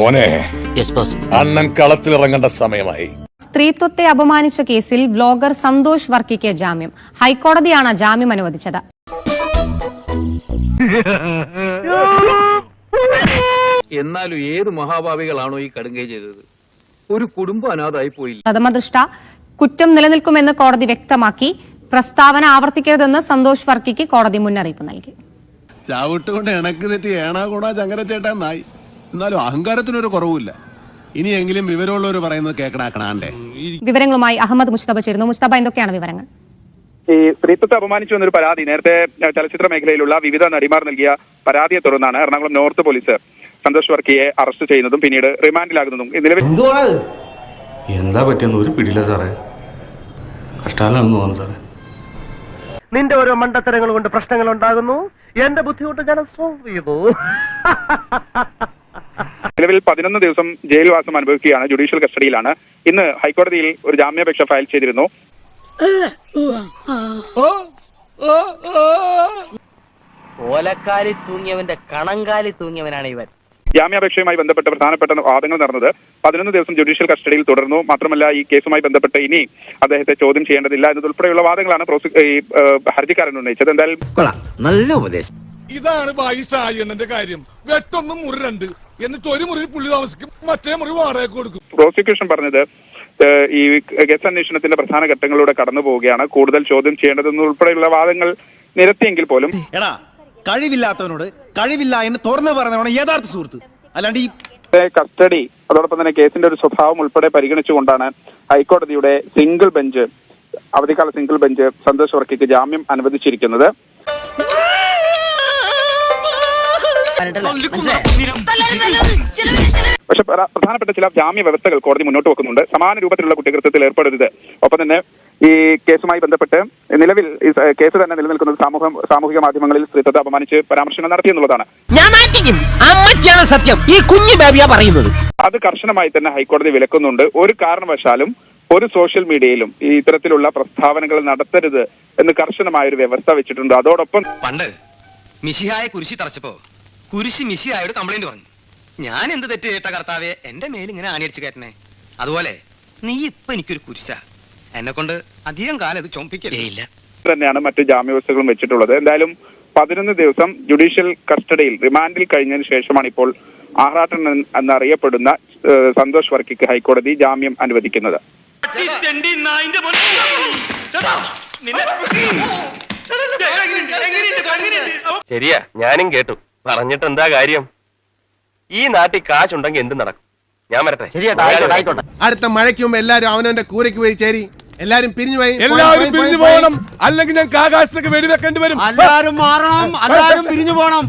മോനെ. അണ്ണൻ കളത്തിലിറങ്ങേണ്ട സമയമായി. സ്ത്രീത്വത്തെ അപമാനിച്ച കേസിൽ വ്ലോഗർ സന്തോഷ് വർക്കിക്ക് ജാമ്യം. ഹൈക്കോടതിയാണ് ജാമ്യം അനുവദിച്ചത്. എന്നാലും ഏത് മഹാഭാവികളാണോ ഈ കടുങ്കൈ ചെയ്തത്? ഒരു കുടുംബം അനാഥായി പോയില്ല. പ്രഥമദൃഷ്ട കുറ്റം നിലനിൽക്കുമെന്ന് കോടതി വ്യക്തമാക്കി. പ്രസ്താവന ആവർത്തിക്കരുതെന്ന് സന്തോഷ് വർക്കിക്ക് കോടതി മുന്നറിയിപ്പ് നൽകി. ചവിട്ടുകൊണ്ട് ഇണക്ക് തെറ്റി ഏണാകൂടാ ചങ്കരച്ചേട്ടാ നായി. എന്നാലും അഹങ്കാരത്തിനൊരു കുറവുമില്ല. ഇനിയെങ്കിലും വിവരമുള്ളവർ പറയുന്നത് കേക്കടാക്കണാണ്ടേ വിവരങ്ങളുമായി അഹമ്മദ് മുസ്തബ ചേരുന്നു. മുസ്തബ എന്തൊക്കെയാണ് വിവരങ്ങൾ? ഈ സ്ത്രീത്വത്തെ അപമാനിച്ചു എന്നൊരു പരാതി. നേരത്തെ ചലച്ചിത്ര മേഖലയിലുള്ള വിവിധ നടിമാർ നൽകിയ പരാതിയെ തുടർന്നാണ് എറണാകുളം നോർത്ത് പോലീസ് സന്തോഷ് വർക്കിയെ അറസ്റ്റ് ചെയ്യുന്നതും പിന്നീട് റിമാൻഡിലാകുന്നതും നിലവിൽ എന്താ പറ്റിയെന്ന് ഒരു പിടിയില്ല സാറേ. കഷ്ടാലാണെന്ന് തോന്നുന്നു സാറേ. നിന്റെ ഓരോ മണ്ടത്തരങ്ങൾ കൊണ്ട് പ്രശ്നങ്ങൾ ഉണ്ടാകുന്നു. എന്റെ ബുദ്ധിമുട്ട് ഞാൻ സോൾവ് ചെയ്തു. നിലവിൽ പതിനൊന്ന് ദിവസം ജയിൽവാസം അനുഭവിക്കുകയാണ് ജുഡീഷ്യൽ കസ്റ്റഡിയിലാണ്. ഇന്ന് ഹൈക്കോടതിയിൽ ഒരു ജാമ്യാപേക്ഷ ഫയൽ ചെയ്തിരുന്നു. ഓലക്കാലി തൂങ്ങിയവന്റെ കണങ്കാലി തൂങ്ങിയവനാണ് ഇവൻ. ജാമ്യാപേക്ഷയുമായി ബന്ധപ്പെട്ട് പ്രധാനപ്പെട്ട വാദങ്ങൾ നടന്നത് പതിനൊന്ന് ദിവസം ജുഡീഷ്യൽ കസ്റ്റഡിയിൽ തുടർന്നു. മാത്രമല്ല ഈ കേസുമായി ബന്ധപ്പെട്ട് ഇനി അദ്ദേഹത്തെ ചോദ്യം ചെയ്യേണ്ടതില്ല എന്നതുൾപ്പെടെയുള്ള വാദങ്ങളാണ് ഈ ഹർജിക്കാരൻ ഉന്നയിച്ചത്. എന്തായാലും നല്ല ഉപദേശം. ഇതാണ് കാര്യം. വെട്ടൊന്നും മുരണ്ട് രണ്ട് എന്നിട്ട് ഒരു മുറി പുള്ളി താമസിക്കും മറ്റേ മുറി വാടക കൊടുക്കും. പ്രോസിക്യൂഷൻ പറഞ്ഞത് ഈ കേസ് അന്വേഷണത്തിന്റെ പ്രധാന ഘട്ടങ്ങളിലൂടെ കടന്നു പോവുകയാണ്. കൂടുതൽ ചോദ്യം ചെയ്യേണ്ടതെന്ന് ഉൾപ്പെടെയുള്ള വാദങ്ങൾ നിരത്തിയെങ്കിൽ പോലും. എടാ കഴിവില്ലാത്തവനോട് കഴിവില്ല എന്ന് തുറന്നു പറഞ്ഞവണ് യഥാർത്ഥ സുഹൃത്ത്. അല്ലാണ്ട് ഈ കസ്റ്റഡി അതോടൊപ്പം തന്നെ കേസിന്റെ ഒരു സ്വഭാവം ഉൾപ്പെടെ പരിഗണിച്ചുകൊണ്ടാണ് ഹൈക്കോടതിയുടെ സിംഗിൾ ബെഞ്ച് അവധിക്കാല സിംഗിൾ ബെഞ്ച് സന്തോഷ് വർക്കിക്ക് ജാമ്യം അനുവദിച്ചിരിക്കുന്നത്. പക്ഷെ പ്രധാനപ്പെട്ട ചില ജാമ്യ വ്യവസ്ഥകൾ കോടതി മുന്നോട്ട് വെക്കുന്നുണ്ട്. സമാന രൂപത്തിലുള്ള കുറ്റകൃത്യത്തിൽ ഏർപ്പെടരുത്. ഒപ്പം തന്നെ ഈ കേസുമായി ബന്ധപ്പെട്ട് നിലവിൽ ഈ കേസ് തന്നെ നിലനിൽക്കുന്നത് സാമൂഹ സാമൂഹിക മാധ്യമങ്ങളിൽ സ്ത്രീത്വത്തെ അപമാനിച്ച് പരാമർശങ്ങൾ നടത്തി എന്നുള്ളതാണ്. സത്യം. ഈ കുഞ്ഞു ബേബിയാ പറയുന്നത്. അത് കർശനമായി തന്നെ ഹൈക്കോടതി വിലക്കുന്നുണ്ട്. ഒരു കാരണവശാലും ഒരു സോഷ്യൽ മീഡിയയിലും ഈ ഇത്തരത്തിലുള്ള പ്രസ്താവനകൾ നടത്തരുത് എന്ന് കർശനമായ ഒരു വ്യവസ്ഥ വെച്ചിട്ടുണ്ട്. അതോടൊപ്പം പണ്ട് മിശിഹായെ കുരിശി തറച്ചപ്പോ കുരിശി മിശിയായോട് കംപ്ലൈന്റ് പറഞ്ഞു. ഞാൻ എന്ത് തെറ്റ് ചെയ്തിട്ട കർത്താവെ? എന്റെ മേലിങ്ങനെ ആനയടിച്ച് കയറ്റണേ. അതുപോലെ നീ ഇപ്പൊ എനിക്കൊരു കുരിശ. എന്നെ കൊണ്ട് അധികം കാലം ഇത് ചൊമ്പിക്കലേ ഇല്ല. തന്നെയാണ് മറ്റു ജാമ്യവ്യവസ്ഥകളും വെച്ചിട്ടുള്ളത്. എന്തായാലും പതിനൊന്ന് ദിവസം ജുഡീഷ്യൽ കസ്റ്റഡിയിൽ റിമാൻഡിൽ കഴിഞ്ഞതിന് ശേഷമാണ് ഇപ്പോൾ ആറാട്ടൻ എന്ന് എന്നറിയപ്പെടുന്ന സന്തോഷ് വർക്കിക്ക് ഹൈക്കോടതി ജാമ്യം അനുവദിക്കുന്നത്. ശരിയാ ഞാനും കേട്ടു. പറഞ്ഞിട്ട് എന്താ കാര്യം? ഈ നാട്ടിൽ കാശുണ്ടെങ്കിൽ എന്ത് നടക്കും. ഞാൻ വരട്ടെ. അടുത്ത മഴയ്ക്ക് മുമ്പ് എല്ലാരും അവനവന്റെ കൂരയ്ക്ക് പോയി ചേരി. എല്ലാരും പിരിഞ്ഞു പോയി എല്ലാവരും പിരിഞ്ഞു പോകണം. അല്ലെങ്കിൽ ഞങ്ങൾക്ക് ആകാശത്തേക്ക് വെടിവെക്കേണ്ടി വരും. എല്ലാരും മാറണം. എല്ലാരും പിരിഞ്ഞു പോണം